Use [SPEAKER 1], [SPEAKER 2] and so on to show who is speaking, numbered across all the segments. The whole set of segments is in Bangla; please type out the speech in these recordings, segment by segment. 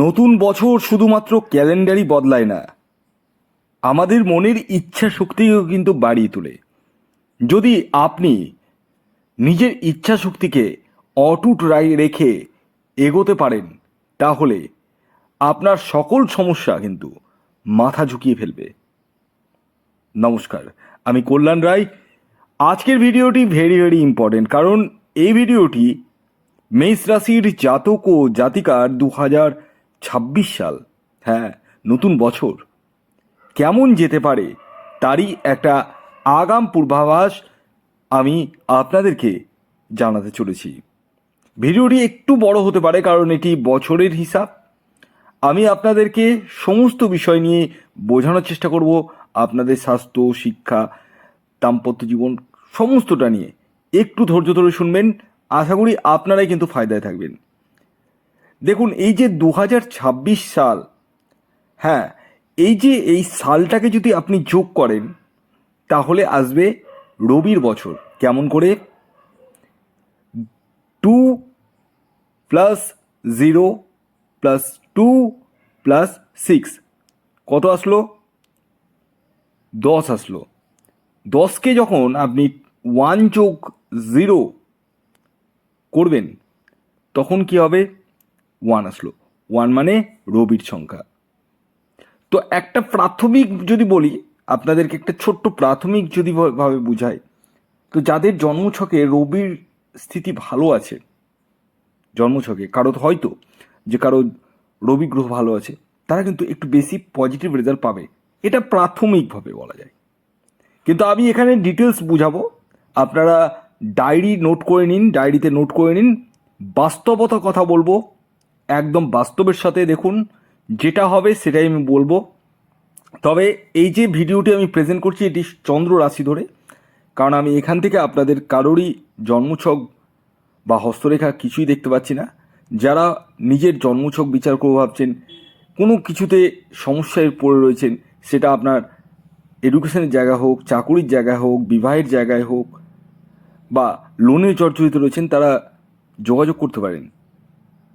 [SPEAKER 1] নতুন বছর শুধুমাত্র ক্যালেন্ডারই বদলায় না। আমাদের মনের ইচ্ছা শক্তিও কিন্তু বাড়িয়ে তোলে। যদি আপনি নিজের ইচ্ছা শক্তিকে অটুট রেখে এগোতে পারেন, তাহলে আপনার সকল সমস্যা কিন্তু মাথা ঝুঁকিয়ে ফেলবে। নমস্কার, আমি কল্যাণ রায়। আজকের ভিডিওটি ভেরি ভেরি ইম্পর্টেন্ট কারণ এই ভিডিওটি মেষ রাশির জাতক ও জাতিকার দু হাজার ছাব্বিশ সাল হ্যাঁ নতুন বছর। কেমন যেতে পারে তারই একটা আগাম পূর্বাভাস আমি আপনাদেরকে জানাতে চলেছি। ভিডিওটি একটু বড় হতে পারে কারণ এটি বছরের হিসাব। আমি আপনাদেরকে সমস্ত বিষয় নিয়ে বোঝানোর চেষ্টা করব আপনাদের স্বাস্থ্য, শিক্ষা, দাম্পত্য জীবন সমস্তটা নিয়ে। একটু ধৈর্য ধরে শুনবেন। আশা করি আপনারাই কিন্তু ফায়দায় থাকবেন। দেখুন, এই যে দু হাজার ছাব্বিশ সাল হ্যাঁ এই যে এই সালটাকে যদি আপনি যোগ করেন, তাহলে আসবে রবির বছর। কেমন করে? Two plus zero plus two plus six. কত আসলো? দশ আসলো। দশকে যখন আপনি ওয়ান যোগ জিরো করবেন, তখন কি হবে? ওয়ান আসলো। ওয়ান মানে রবির সংখ্যা। তো একটা প্রাথমিক যদি বলি, আপনাদেরকে একটা ছোট্ট প্রাথমিক যদি ভাবে বুঝাই, তো যাদের জন্মছকে রবির স্থিতি ভালো আছে, জন্মছকে, কারও হয়তো, যে কারও রবি গ্রহ ভালো আছে, তারা কিন্তু একটু বেশি পজিটিভ রেজাল্ট পাবে। এটা প্রাথমিকভাবে বলা যায়। কিন্তু আমি এখানে ডিটেলস বুঝাবো। আপনারা ডায়েরি নোট করে নিন ডায়েরিতে নোট করে নিন। বাস্তবতা কথা বলব। একদম বাস্তবের সাথে দেখুন, যেটা হবে সেটাই আমি বলব। তবে এই যে ভিডিওটি আমি প্রেজেন্ট করছি, এটি চন্দ্র রাশি ধরে, কারণ আমি এখান থেকে আপনাদের কারোরই জন্মছক বা হস্তরেখা কিছুই দেখতে পাচ্ছি না। যারা নিজের জন্মছক বিচার করে ভাবছেন, কোনো কিছুতে সমস্যায় পড়ে রয়েছেন, সেটা আপনার এডুকেশনের জায়গা হোক, চাকুরির জায়গা হোক, বিবাহের জায়গায় হোক, বা লোনে জর্জরিত রয়েছেন, তারা যোগাযোগ করতে পারেন।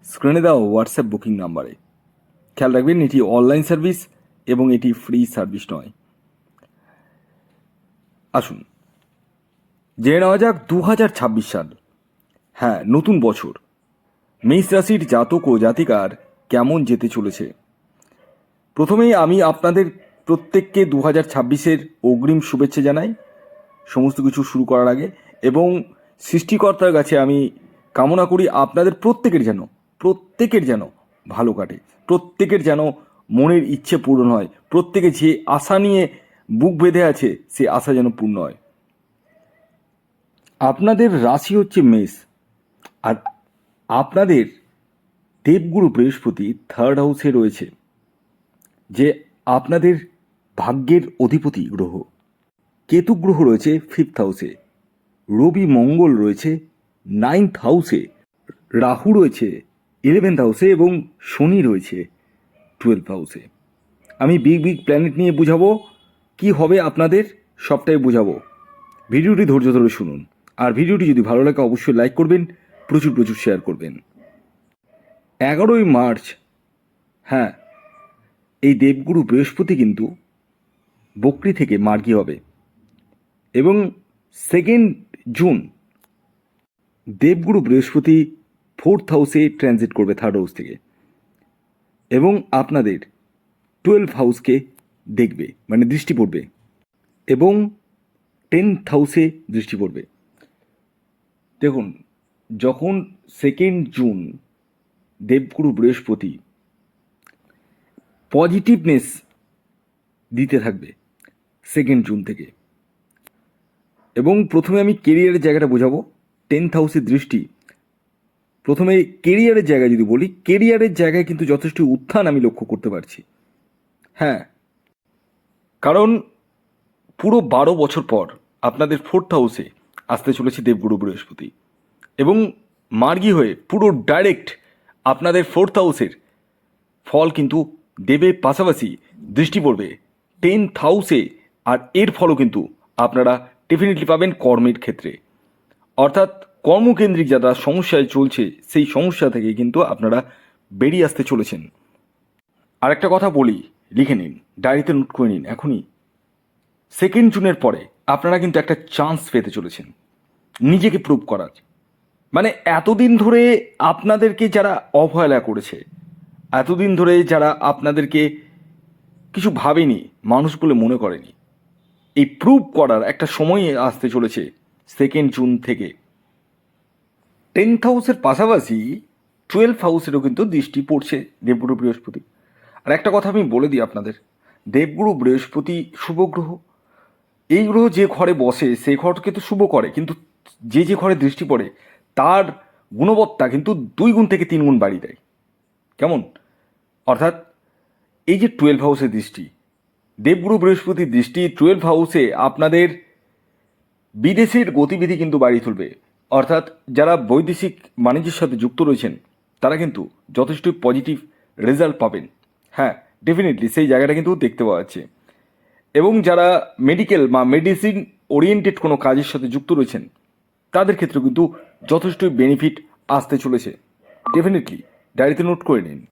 [SPEAKER 1] স্ক্রিনে দেওয়া হোয়াটসঅ্যাপ বুকিং নাম্বারে খেয়াল রাখবেন, এটি অনলাইন সার্ভিস এবং এটি ফ্রি সার্ভিস নয়। আসুন, জেনে নেওয়া যাক দু হাজার ছাব্বিশ সাল। হ্যাঁ নতুন বছর। মেষ রাশির জাতক ও জাতিকার কেমন যেতে চলেছে? প্রথমেই আমি আপনাদের প্রত্যেককে দু হাজার ছাব্বিশের অগ্রিম শুভেচ্ছা জানাই। সমস্ত কিছু শুরু করার আগে এবং সৃষ্টিকর্তার কাছে আমি কামনা করি আপনাদের প্রত্যেকের যেন প্রত্যেকের যেন ভালো কাটে, প্রত্যেকের যেন মনের ইচ্ছে পূরণ হয়, প্রত্যেকে যে আশা নিয়ে বুক বেঁধে আছে, সে আশা যেন পূর্ণ হয়। আপনাদের রাশি হচ্ছে মেষ, আর আপনাদের দেবগুরু বৃহস্পতি থার্ড হাউসে রয়েছে, যে আপনাদের ভাগ্যের অধিপতি গ্রহ। কেতু গ্রহ রয়েছে ফিফথ হাউসে রবি মঙ্গল রয়েছে নাইন্থ হাউসে রাহু রয়েছে ইলেভেন্থ হাউসে এবং শনি রয়েছে টুয়েলভ হাউসে আমি বিগ বিগ প্ল্যানেট নিয়ে বুঝাবো, কি হবে আপনাদের সবটাই বুঝাবো। ভিডিওটি ধৈর্য ধরে শুনুন, আর ভিডিওটি যদি ভালো লাগে অবশ্যই লাইক করবেন, প্রচুর প্রচুর শেয়ার করবেন। এগারোই মার্চ হ্যাঁ এই দেবগুরু বৃহস্পতি কিন্তু বকরি থেকে মার্গি হবে। এবং সেকেন্ড জুন, দেবগুরু বৃহস্পতি ফোর্থ হাউসে ট্রানজিট করবে থার্ড হাউস থেকে। এবং আপনাদের টুয়েলভ হাউসকে দেখবে মানে দৃষ্টি পড়বে। এবং টেন্থ হাউসে দৃষ্টি পড়বে। দেখুন, যখন সেকেন্ড জুন দেবগুরু বৃহস্পতি পজিটিভনেস দিতে থাকবে সেকেন্ড জুন থেকে। এবং প্রথমে আমি কেরিয়ারের জায়গাটা বোঝাবো। টেন্থ হাউসের দৃষ্টি প্রথমে কেরিয়ারের জায়গায় যদি বলি, কেরিয়ারের জায়গায় কিন্তু যথেষ্ট উত্থান আমি লক্ষ্য করতে পারছি। হ্যাঁ। কারণ পুরো বারো বছর পর আপনাদের ফোর্থ হাউসে আসতে চলেছে দেবগুরু বৃহস্পতি এবং মার্গী হয়ে পুরো ডাইরেক্ট আপনাদের ফোর্থ হাউসের ফল কিন্তু দেবে পাশাপাশি দৃষ্টি পড়বে। টেন্থ হাউসে আর এর ফলও কিন্তু আপনারা ডেফিনেটলি পাবেন কর্মের ক্ষেত্রে। অর্থাৎ কর্মকেন্দ্রিক যারা সমস্যায় চলছে, সেই সমস্যা থেকে কিন্তু আপনারা বেরিয়ে আসতে চলেছেন। আর একটা কথা বলি, লিখে নিন, ডায়েরিতে নোট করে নিন, এখনই। সেকেন্ড জুনের পরে আপনারা কিন্তু একটা চান্স পেতে চলেছেন, নিজেকে প্রুভ করার। মানে এতদিন ধরে আপনাদেরকে যারা অবহেলা করেছে, এতদিন ধরে যারা আপনাদেরকে কিছু ভাবেনি, মানুষ বলে মনে করেনি, এই প্রুভ করার একটা সময় আসতে চলেছে সেকেন্ড জুন থেকে। টেন্থ হাউসের পাশাপাশি টুয়েলভ হাউসেরও কিন্তু দৃষ্টি পড়ছে দেবগুরু বৃহস্পতি। আর একটা কথা আমি বলে দিই আপনাদের, দেবগুরু বৃহস্পতি শুভ গ্রহ। এই গ্রহ যে ঘরে বসে সেই ঘরকে তো শুভ করে, কিন্তু যে যে ঘরে দৃষ্টি পড়ে, তার গুণবত্তা কিন্তু দুই গুণ থেকে তিন গুণ বাড়িয়ে দেয়। কেমন? অর্থাৎ এই যে টুয়েলভ হাউসের দৃষ্টি, দেবগুরু বৃহস্পতির দৃষ্টি টুয়েলভ হাউসে আপনাদের বিদেশের গতিবিধি কিন্তু বাড়িয়ে তুলবে। অর্থাৎ যারা বৈদেশিক বাণিজ্যের সাথে যুক্ত রয়েছেন, তারা কিন্তু যথেষ্ট পজিটিভ রেজাল্ট পাবেন। হ্যাঁ ডেফিনেটলি সেই জায়গাটা কিন্তু দেখতে পাওয়া যাচ্ছে। এবং যারা মেডিকেল বা মেডিসিন ওরিয়েন্টেড কোনো কাজের সাথে যুক্ত রয়েছেন, তাদের ক্ষেত্রে কিন্তু যথেষ্ট বেনিফিট আসতে চলেছে। ডেফিনেটলি ডায়েরিতে নোট করে নিন।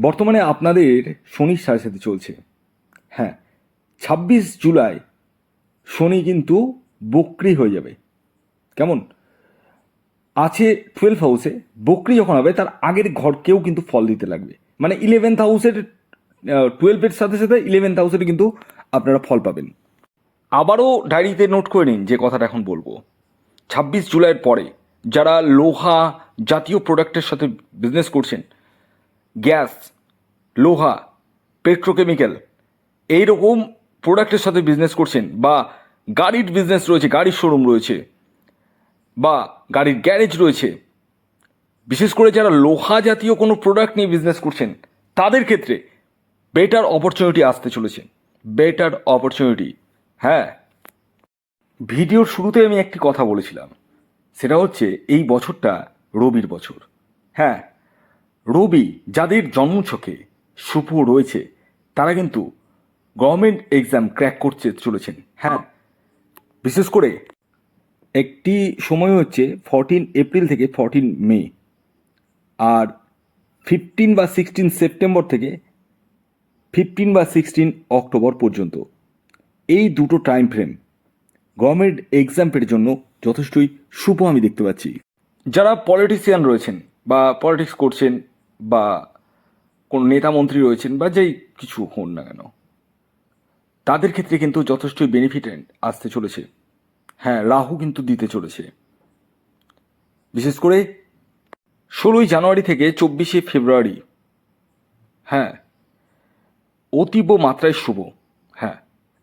[SPEAKER 1] বর্তমানে আপনাদের শনির সাথে সাথে চলছে। হ্যাঁ ছাব্বিশ জুলাই শনি কিন্তু বক্রি হয়ে যাবে। কেমন? আছে টুয়েলভ হাউসে বকরি যখন হবে, তার আগের ঘরকেও কিন্তু ফল দিতে লাগবে। মানে ইলেভেন্থ হাউসের টুয়েলভের সাথে সাথে ইলেভেন্থ হাউসের কিন্তু আপনারা ফল পাবেন। আবারও ডায়েরিতে নোট করে নিন যে কথাটা এখন বলব। ছাব্বিশ জুলাইয়ের পরে যারা লোহা জাতীয় প্রোডাক্টের সাথে বিজনেস করছেন, গ্যাস, লোহা পেট্রোকেমিক্যাল এইরকম প্রোডাক্টের সাথে বিজনেস করছেন বা গাড়ির বিজনেস রয়েছে, গাড়ির শোরুম রয়েছে বা গাড়ির গ্যারেজ রয়েছে। বিশেষ করে যারা লোহা জাতীয় কোনো প্রোডাক্ট নিয়ে বিজনেস করছেন, তাদের ক্ষেত্রে বেটার অপরচুনিটি আসতে চলেছে। বেটার অপরচুনিটি হ্যাঁ। ভিডিওর শুরুতে আমি একটি কথা বলেছিলাম। সেটা হচ্ছে এই বছরটা রবির বছর। হ্যাঁ রবি যাদের জন্মছকে সুপু রয়েছে, তারা কিন্তু গভর্নমেন্ট এক্সাম ক্র্যাক করতে চলেছেন। হ্যাঁ বিশেষ করে একটি সময় হচ্ছে ফরটিন এপ্রিল থেকে ফরটিন মে আর ফিফটিন বা সিক্সটিন সেপ্টেম্বর থেকে ফিফটিন বা সিক্সটিন অক্টোবর পর্যন্ত। এই দুটো টাইম ফ্রেম গভর্নমেন্ট এক্সামের জন্য যথেষ্টই শুভ আমি দেখতে পাচ্ছি। যারা পলিটিশিয়ান রয়েছেন বা পলিটিক্স করছেন বা কোনো নেতা মন্ত্রী রয়েছেন বা যেই কিছু হন না কেন, তাদের ক্ষেত্রে কিন্তু যথেষ্টই বেনিফিট আসতে চলেছে। হ্যাঁ রাহু কিন্তু দিতে চলেছে। বিশেষ করে ষোলোই জানুয়ারি থেকে চব্বিশে ফেব্রুয়ারি। হ্যাঁ অতীব মাত্রায় শুভ। হ্যাঁ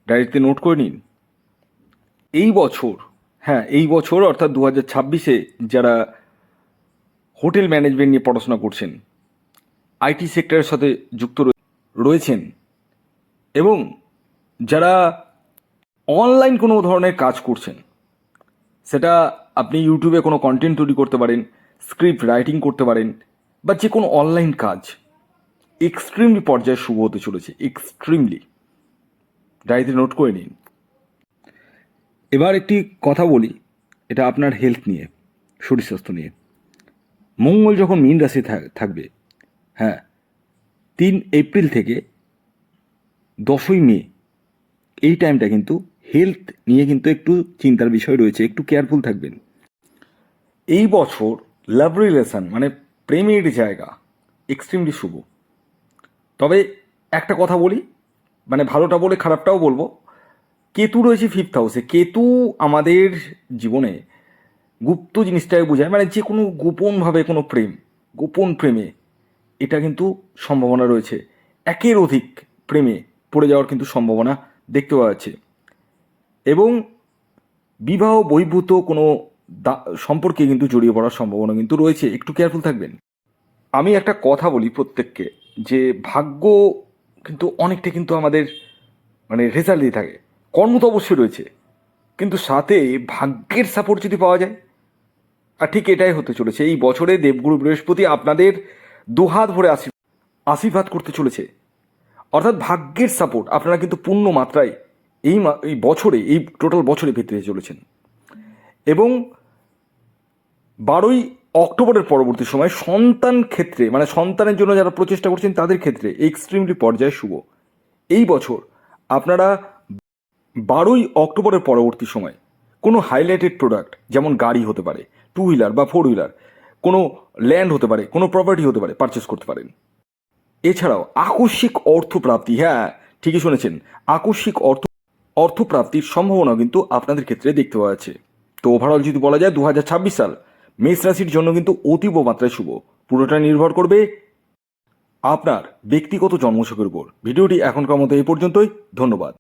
[SPEAKER 1] ডায়েরিতে নোট করে নিন। এই বছর হ্যাঁ এই বছর অর্থাৎ দু হাজার ছাব্বিশে যারা হোটেল ম্যানেজমেন্ট নিয়ে পড়াশোনা করছেন, আইটি সেক্টরের সাথে যুক্ত রয়ে- রয়েছেন এবং যারা অনলাইন কোনো ধরনের কাজ করছেন সেটা আপনি ইউটিউবে কোনো কন্টেন্ট তৈরি করতে পারেন স্ক্রিপ্ট রাইটিং করতে পারেন, বা যে কোনো অনলাইন কাজ এক্সট্রিমলি পর্যায়ে শুভ হতে চলেছে এক্সট্রিমলি ডায়েরিতে নোট করে নিন। এবার একটি কথা বলি, এটা আপনার হেলথ নিয়ে শরীর স্বাস্থ্য নিয়ে। মঙ্গল যখন মীন রাশি থাক- থাকবে হ্যাঁ তিন এপ্রিল থেকে দশই মে, এই টাইমটা কিন্তু হেলথ নিয়ে কিন্তু একটু চিন্তার বিষয় রয়েছে, একটু কেয়ারফুল থাকবেন। এই বছর লাভ রিলেশন মানে প্রেমের জায়গা এক্সট্রিমলি শুভ। তবে একটা কথা বলি মানে ভালোটা বলে খারাপটাও বলব। কেতু রয়েছে ফিফথ হাউসে কেতু আমাদের জীবনে গুপ্ত জিনিসটাকে বোঝায় মানে যে কোনো গোপনভাবে কোনো প্রেম, গোপন প্রেমে এটা কিন্তু সম্ভাবনা রয়েছে। একের অধিক প্রেমে পড়ে যাওয়ার কিন্তু সম্ভাবনা দেখতে পাওয়া যাচ্ছে। এবং বিবাহ বহির্ভূত কোনো সম্পর্কে কিন্তু জড়িয়ে পড়ার সম্ভাবনা কিন্তু রয়েছে। একটু কেয়ারফুল থাকবেন। আমি একটা কথা বলি প্রত্যেককে, যে ভাগ্য কিন্তু অনেকটা কিন্তু আমাদের মানে রেজাল্ট দিয়ে থাকে। কর্ম তো অবশ্যই রয়েছে। কিন্তু সাথে ভাগ্যের সাপোর্ট যদি পাওয়া যায়, আর ঠিক এটাই হতে চলেছে। এই বছরে দেবগুরু বৃহস্পতি আপনাদের দুহাত ভরে আশীর্বাদ করতে চলেছে। অর্থাৎ ভাগ্যের সাপোর্ট আপনারা কিন্তু পূর্ণ মাত্রায় এই এই বছরে, এই টোটাল বছরে পেতে চলেছেন। এবং বারোই অক্টোবরের পরবর্তী সময় সন্তান ক্ষেত্রে মানে সন্তানের জন্য যারা প্রচেষ্টা করছেন তাদের ক্ষেত্রে এক্সট্রিমলি পর্যায়ে শুভ। এই বছর আপনারা বারোই অক্টোবরের পরবর্তী সময় কোনো হাইলাইটেড প্রোডাক্ট, যেমন গাড়ি হতে পারে টু হুইলার বা ফোর হুইলার কোনো ল্যান্ড হতে পারে, কোনো প্রপার্টি হতে পারে, পারচেস করতে পারেন। এছাড়াও আকস্মিক অর্থপ্রাপ্তি হ্যাঁ ঠিকই শুনেছেন, আকস্মিক অর্থ অর্থপ্রাপ্তির সম্ভাবনা কিন্তু আপনাদের ক্ষেত্রে দেখতে পাওয়া যাচ্ছে। তো ওভারঅল যদি বলা যায় দু হাজার ছাব্বিশ সাল মেষ রাশির জন্য কিন্তু অতীব মাত্রায় শুভ। পুরোটা নির্ভর করবে আপনার ব্যক্তিগত জন্মসুখের উপর। ভিডিওটি এখনকার মতো এই পর্যন্তই। ধন্যবাদ।